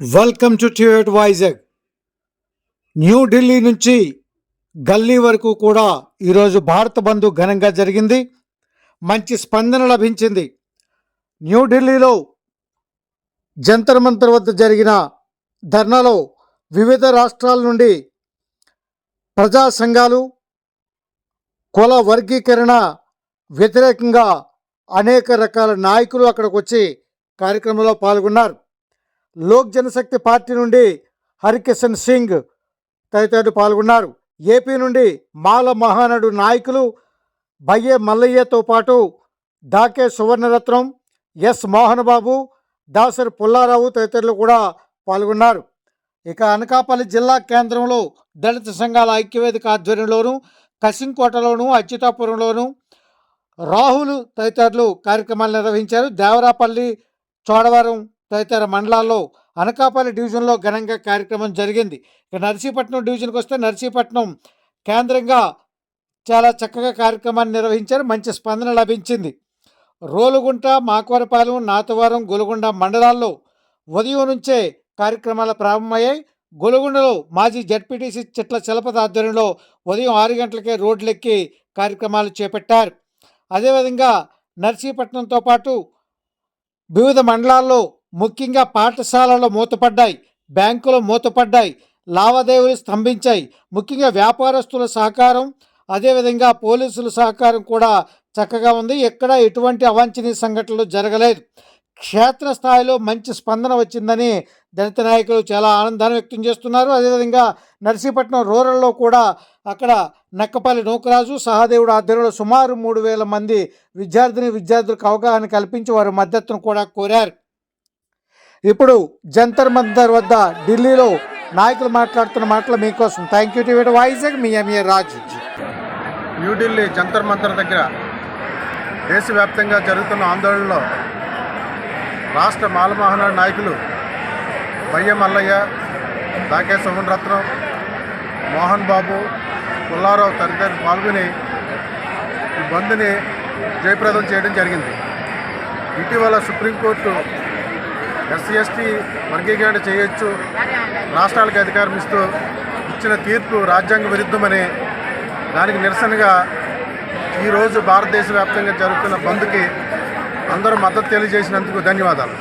Welcome to టివేట్ వైజాగ్ న్యూఢిల్లీ నుంచి గల్లీ వరకు కూడా ఈరోజు భారత బంధు ఘనంగా జరిగింది. మంచి స్పందన లభించింది. న్యూఢిల్లీలో జంతర్ మంతర్ వద్ద జరిగిన ధర్నాలో వివిధ రాష్ట్రాల నుండి ప్రజా సంఘాలు కుల వర్గీకరణ వ్యతిరేకంగా అనేక రకాల నాయకులు అక్కడికి వచ్చి కార్యక్రమంలో పాల్గొన్నారు. లోక్ జనశక్తి పార్టీ నుండి హరికిషన్ సింగ్ తదితరులు పాల్గొన్నారు. ఏపీ నుండి మాల మహానడు నాయకులు బయ్యే మల్లయ్యతో పాటు డాకే సువర్ణరత్నం ఎస్ మోహన్ బాబు దాసరి పుల్లారావు తదితరులు కూడా పాల్గొన్నారు. ఇక అనకాపల్లి జిల్లా కేంద్రంలో దళిత సంఘాల ఐక్యవేదిక ఆధ్వర్యంలోను కసింకోటలోను అచ్యుతాపురంలోను రాహుల్ తదితరులు కార్యక్రమాలు నిర్వహించారు. దేవరాపల్లి చోడవరం తదితర మండలాల్లో అనకాపల్లి డివిజన్లో ఘనంగా కార్యక్రమం జరిగింది. ఇక నర్సీపట్నం డివిజన్కి వస్తే నర్సీపట్నం కేంద్రంగా చాలా చక్కగా కార్యక్రమాన్ని నిర్వహించారు. మంచి స్పందన లభించింది. రోలుగుంట మాకవరపాలెం నాతవరం గొలుగొండ మండలాల్లో ఉదయం నుంచే కార్యక్రమాలు ప్రారంభమయ్యాయి. గొలుగొండలో మాజీ జడ్పీటీసీ చిట్ల చలపతి ఆధ్వర్యంలో ఉదయం ఆరు గంటలకే రోడ్లెక్కి కార్యక్రమాలు చేపట్టారు. అదేవిధంగా నర్సీపట్నంతో పాటు వివిధ మండలాల్లో ముఖ్యంగా పాఠశాలలు మూతపడ్డాయి బ్యాంకులు మూతపడ్డాయి లావాదేవీలు స్తంభించాయి. ముఖ్యంగా వ్యాపారస్తుల సహకారం అదేవిధంగా పోలీసుల సహకారం కూడా చక్కగా ఉంది. ఎక్కడ ఎటువంటి అవాంఛనీయ సంఘటనలు జరగలేదు. క్షేత్రస్థాయిలో మంచి స్పందన వచ్చిందని దళిత నాయకులు చాలా ఆనందాన్ని వ్యక్తం చేస్తున్నారు. అదేవిధంగా నర్సీపట్నం రూరల్లో కూడా అక్కడ నక్కపల్లి నూకరాజు సహదేవుడు ఆధ్వర్యంలో సుమారు మూడు వేల మంది విద్యార్థిని విద్యార్థులకు అవగాహన కల్పించి వారి మద్దతును కూడా కోరారు. ఇప్పుడు జంతర్ మంతర్ వద్ద ఢిల్లీలో నాయకులు మాట్లాడుతున్న మాటలు మీకోసం. థ్యాంక్ యూ టీవీ వైజాగ్ మీ ఎంఏ రాజు న్యూఢిల్లీ జంతర్ మంతర్ దగ్గర దేశవ్యాప్తంగా జరుగుతున్న ఆందోళనలో రాష్ట్ర మాలమోహనాడు నాయకులు బయ్య మల్లయ్య దాకే సుమన్ రత్నం మోహన్ బాబు పుల్లారావు తదితరులు పాల్గొని ఈ బంద్ని జయప్రదం చేయడం జరిగింది. ఇటీవల సుప్రీంకోర్టు ఎస్సీ ఎస్టీ వర్గీకరణ చేయొచ్చు. రాష్ట్రాలకు అధికారం ఇస్తూ ఇచ్చిన తీర్పు రాజ్యాంగ విరుద్ధమని దానికి నిరసనగా ఈరోజు భారతదేశ వ్యాప్తంగా జరుగుతున్న బంద్కి అందరూ మద్దతు తెలియజేసినందుకు ధన్యవాదాలు.